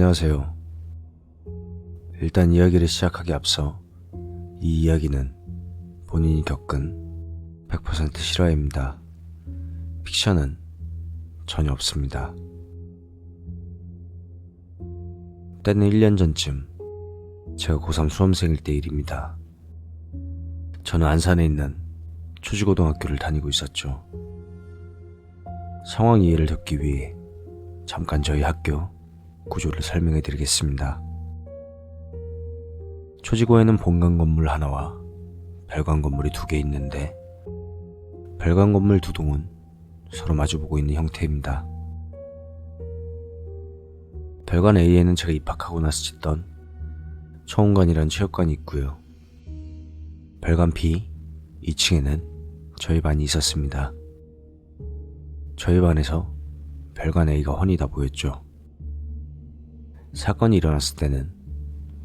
안녕하세요. 일단 이야기를 시작하기 앞서 이 이야기는 본인이 겪은 100% 실화입니다. 픽션은 전혀 없습니다. 때는 1년 전쯤 제가 고3 수험생일 때 일입니다. 저는 안산에 있는 초지고등학교를 다니고 있었죠. 상황 이해를 돕기 위해 잠깐 저희 학교 구조를 설명해 드리겠습니다. 초지고에는 본관 건물 하나와 별관 건물이 두 개 있는데 별관 건물 두 동은 서로 마주보고 있는 형태입니다. 별관 A에는 제가 입학하고 나서 짓던 초원관이란 체육관이 있고요. 별관 B 2층에는 저희 반이 있었습니다. 저희 반에서 별관 A가 훤히 다 보였죠. 사건이 일어났을 때는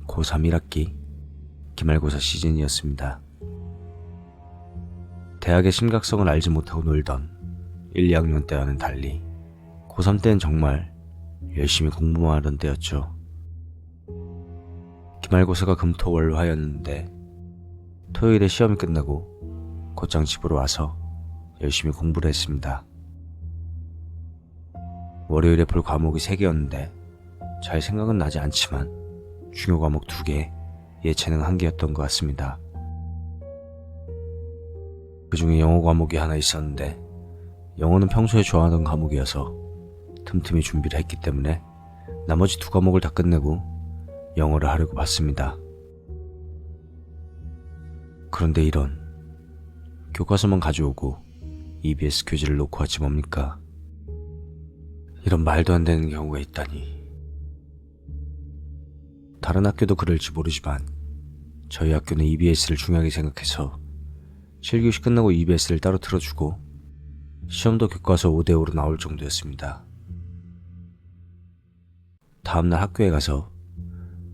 고3 1학기 기말고사 시즌이었습니다. 대학의 심각성을 알지 못하고 놀던 1, 2학년 때와는 달리 고3 때는 정말 열심히 공부만 하던 때였죠. 기말고사가 금토월 화였는데 토요일에 시험이 끝나고 곧장 집으로 와서 열심히 공부를 했습니다. 월요일에 볼 과목이 3개였는데 잘 생각은 나지 않지만 중요 과목 2개, 예체능 1개였던 것 같습니다. 그 중에 영어 과목이 하나 있었는데 영어는 평소에 좋아하던 과목이어서 틈틈이 준비를 했기 때문에 나머지 두 과목을 다 끝내고 영어를 하려고 봤습니다. 그런데 이런 교과서만 가져오고 EBS 교재를 놓고 왔지 뭡니까? 이런 말도 안 되는 경우가 있다니. 다른 학교도 그럴지 모르지만 저희 학교는 EBS를 중요하게 생각해서 7교시 끝나고 EBS를 따로 틀어주고 시험도 교과서 5대5로 나올 정도였습니다. 다음날 학교에 가서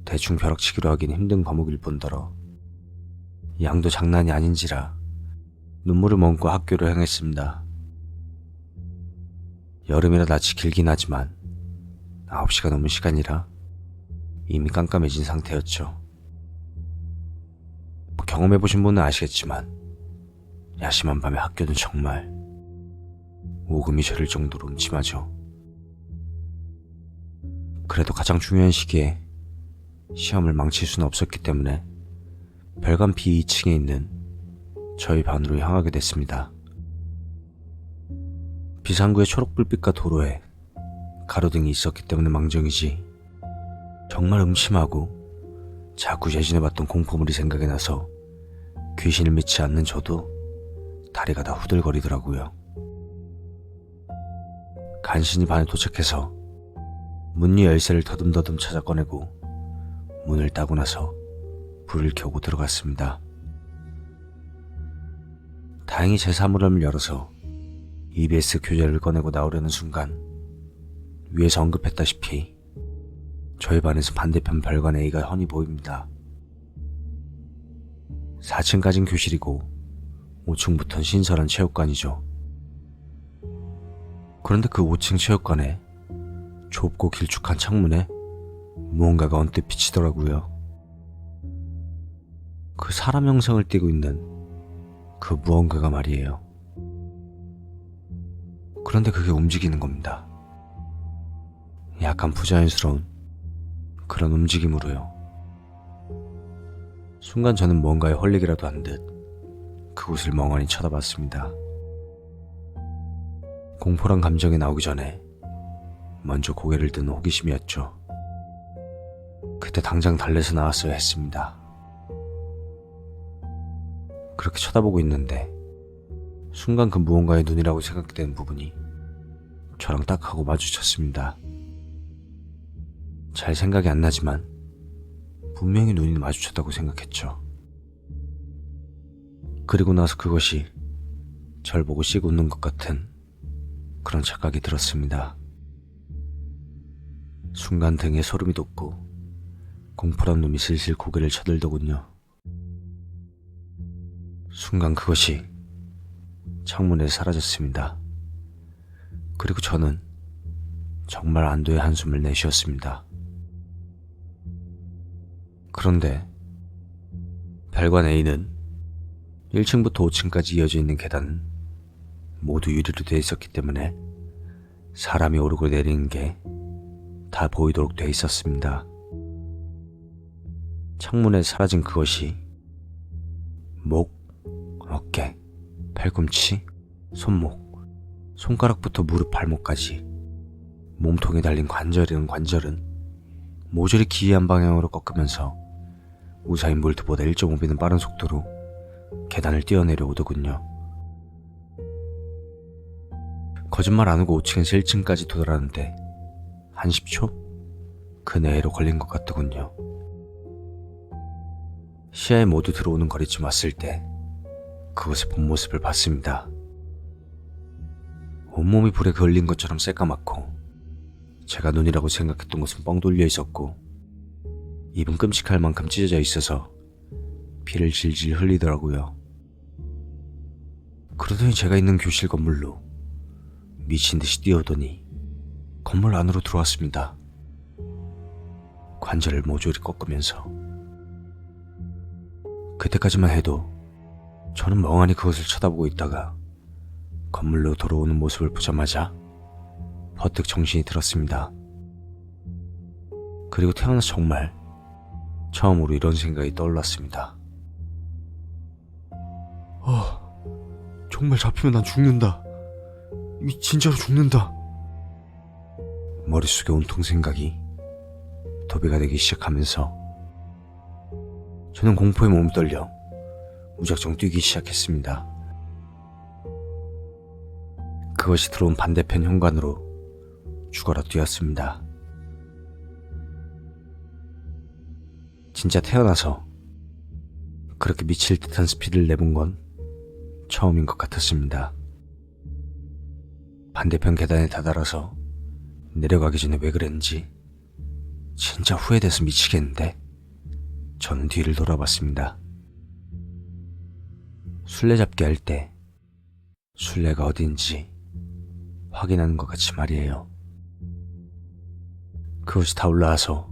대충 벼락치기로 하긴 힘든 과목일 뿐더러 양도 장난이 아닌지라 눈물을 머금고 학교를 향했습니다. 여름이라 낯이 길긴 하지만 9시가 넘은 시간이라 이미 깜깜해진 상태였죠. 뭐 경험해보신 분은 아시겠지만 야심한 밤에 학교는 정말 오금이 저릴 정도로 음침하죠. 그래도 가장 중요한 시기에 시험을 망칠 수는 없었기 때문에 별관 B 2층에 있는 저희 반으로 향하게 됐습니다. 비상구의 초록불빛과 도로에 가로등이 있었기 때문에 망정이지 정말 음침하고 자꾸 예진해봤던 공포물이 생각이 나서 귀신을 믿지 않는 저도 다리가 다 후들거리더라고요. 간신히 반에 도착해서 문리 열쇠를 더듬더듬 찾아 꺼내고 문을 따고 나서 불을 켜고 들어갔습니다. 다행히 제 사물함을 열어서 EBS 교재를 꺼내고 나오려는 순간 위에서 언급했다시피 저희 반에서 반대편 별관 A가 훤히 보입니다. 4층까진 교실이고 5층부터는 신설한 체육관이죠. 그런데 그 5층 체육관에 좁고 길쭉한 창문에 무언가가 언뜻 비치더라고요. 그 사람 형상을 띠고 있는 그 무언가가 말이에요. 그런데 그게 움직이는 겁니다. 약간 부자연스러운 그런 움직임으로요. 순간 저는 뭔가에 홀리기라도 한 듯 그곳을 멍하니 쳐다봤습니다. 공포란 감정이 나오기 전에 먼저 고개를 든 호기심이었죠. 그때 당장 달래서 나왔어야 했습니다. 그렇게 쳐다보고 있는데 순간 그 무언가의 눈이라고 생각되는 부분이 저랑 딱 하고 마주쳤습니다. 잘 생각이 안 나지만 분명히 눈이 마주쳤다고 생각했죠. 그리고 나서 그것이 절 보고 씩 웃는 것 같은 그런 착각이 들었습니다. 순간 등에 소름이 돋고 공포란 놈이 슬슬 고개를 쳐들더군요. 순간 그것이 창문에서 사라졌습니다. 그리고 저는 정말 안도의 한숨을 내쉬었습니다. 그런데 별관 A는 1층부터 5층까지 이어져 있는 계단은 모두 유리로 되어 있었기 때문에 사람이 오르고 내리는 게 다 보이도록 되어 있었습니다. 창문에 사라진 그것이 목, 어깨, 팔꿈치, 손목, 손가락부터 무릎 발목까지 몸통에 달린 관절이란 관절은 모조리 기이한 방향으로 꺾으면서 우사인 볼트보다 1.5배는 빠른 속도로 계단을 뛰어내려 오더군요. 거짓말 안 하고 5층에서 1층까지 도달하는데 한 10초? 그 내로 걸린 것 같더군요. 시야에 모두 들어오는 거리쯤 왔을 때 그곳의 본 모습을 봤습니다. 온몸이 불에 걸린 것처럼 새까맣고 제가 눈이라고 생각했던 곳은 뻥 돌려 있었고 입은 끔찍할 만큼 찢어져 있어서 피를 질질 흘리더라고요. 그러더니 제가 있는 교실 건물로 미친 듯이 뛰어오더니 건물 안으로 들어왔습니다. 관절을 모조리 꺾으면서 그때까지만 해도 저는 멍하니 그것을 쳐다보고 있다가 건물로 돌아오는 모습을 보자마자 버뜩 정신이 들었습니다. 그리고 태어나서 정말 처음으로 이런 생각이 떠올랐습니다. 아, 정말 잡히면 난 죽는다. 이 진짜로 죽는다. 머릿속에 온통 생각이 도배가 되기 시작하면서 저는 공포에 몸이 떨려 무작정 뛰기 시작했습니다. 그것이 들어온 반대편 현관으로 죽어라 뛰었습니다. 진짜 태어나서 그렇게 미칠 듯한 스피드를 내본 건 처음인 것 같았습니다. 반대편 계단에 다다라서 내려가기 전에 왜 그랬는지 진짜 후회돼서 미치겠는데 저는 뒤를 돌아봤습니다. 술래잡기 할 때 술래가 어딘지 확인하는 것 같이 말이에요. 그것이 다 올라와서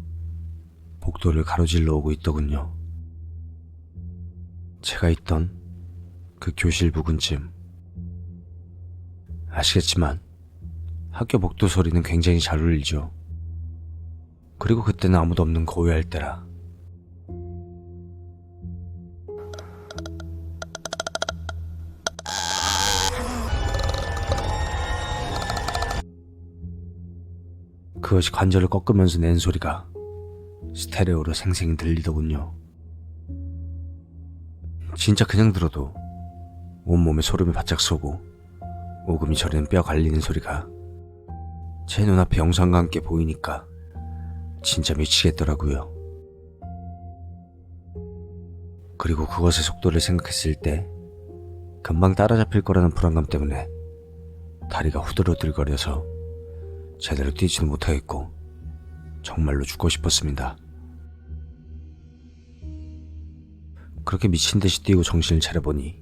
복도를 가로질러 오고 있더군요. 제가 있던 그 교실 부근쯤 아시겠지만 학교 복도 소리는 굉장히 잘 울리죠. 그리고 그때는 아무도 없는 고요할 때라 그것이 관절을 꺾으면서 낸 소리가 스테레오로 생생히 들리더군요. 진짜 그냥 들어도 온몸에 소름이 바짝 쏘고 오금이 저리는 뼈 갈리는 소리가 제 눈앞에 영상과 함께 보이니까 진짜 미치겠더라고요. 그리고 그것의 속도를 생각했을 때 금방 따라잡힐 거라는 불안감 때문에 다리가 후들후들거려서 제대로 뛰지도 못하겠고 정말로 죽고 싶었습니다. 그렇게 미친 듯이 뛰고 정신을 차려보니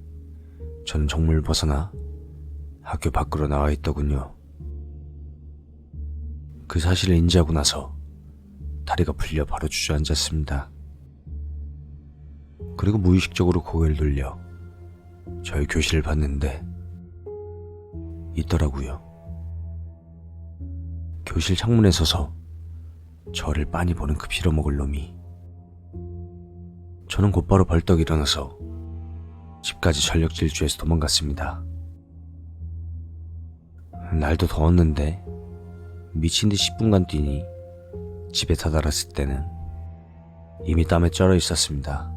저는 정문을 벗어나 학교 밖으로 나와 있더군요. 그 사실을 인지하고 나서 다리가 풀려 바로 주저앉았습니다. 그리고 무의식적으로 고개를 돌려 저희 교실을 봤는데 있더라고요. 교실 창문에 서서 저를 빤히 보는 그 빌어먹을 놈이 저는 곧바로 벌떡 일어나서 집까지 전력 질주해서 도망갔습니다. 날도 더웠는데 미친 듯 10분간 뛰니 집에 다다랐을 때는 이미 땀에 쩔어 있었습니다.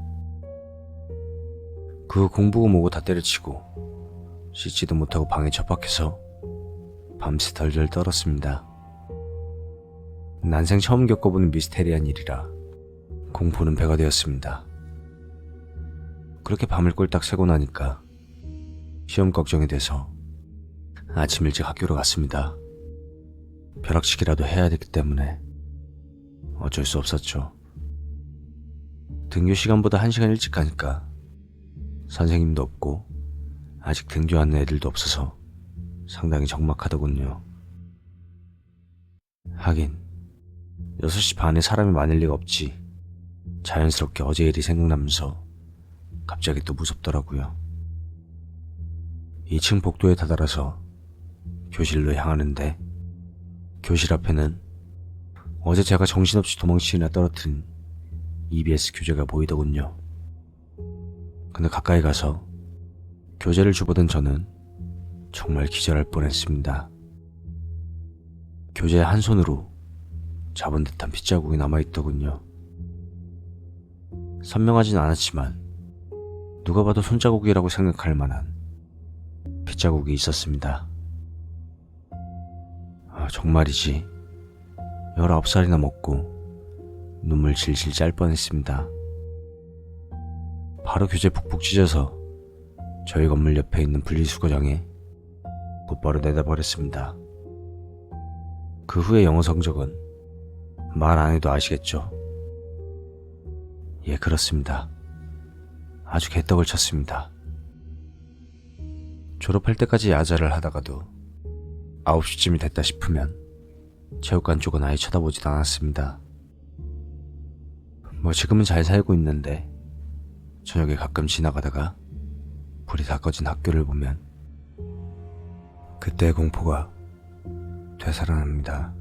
그 공부고 뭐고 다 때려치고 씻지도 못하고 방에 처박혀서 밤새 덜덜 떨었습니다. 난생 처음 겪어보는 미스테리한 일이라 공포는 배가 되었습니다. 그렇게 밤을 꼴딱 새고 나니까 시험 걱정이 돼서 아침 일찍 학교로 갔습니다. 벼락치기라도 해야 되기 때문에 어쩔 수 없었죠. 등교 시간보다 한시간 일찍 가니까 선생님도 없고 아직 등교하는 애들도 없어서 상당히 적막하더군요. 하긴 6시 반에 사람이 많을 리가 없지. 자연스럽게 어제 일이 생각나면서 갑자기 또 무섭더라고요. 2층 복도에 다다라서 교실로 향하는데 교실 앞에는 어제 제가 정신없이 도망치나 떨어뜨린 EBS 교재가 보이더군요. 근데 가까이 가서 교재를 주보던 저는 정말 기절할 뻔했습니다. 교재 한 손으로 잡은 듯한 핏자국이 남아있더군요. 선명하진 않았지만 누가 봐도 손자국이라고 생각할 만한 핏자국이 있었습니다. 아, 정말이지. 19살이나 먹고 눈물 질질 짤 뻔했습니다. 바로 교재 북북 찢어서 저희 건물 옆에 있는 분리수거장에 곧바로 내다버렸습니다. 그 후에 영어 성적은 말 안 해도 아시겠죠? 예, 그렇습니다. 아주 개떡을 쳤습니다. 졸업할 때까지 야자를 하다가도 9시쯤이 됐다 싶으면 체육관 쪽은 아예 쳐다보지도 않았습니다. 뭐 지금은 잘 살고 있는데 저녁에 가끔 지나가다가 불이 다 꺼진 학교를 보면 그때의 공포가 되살아납니다.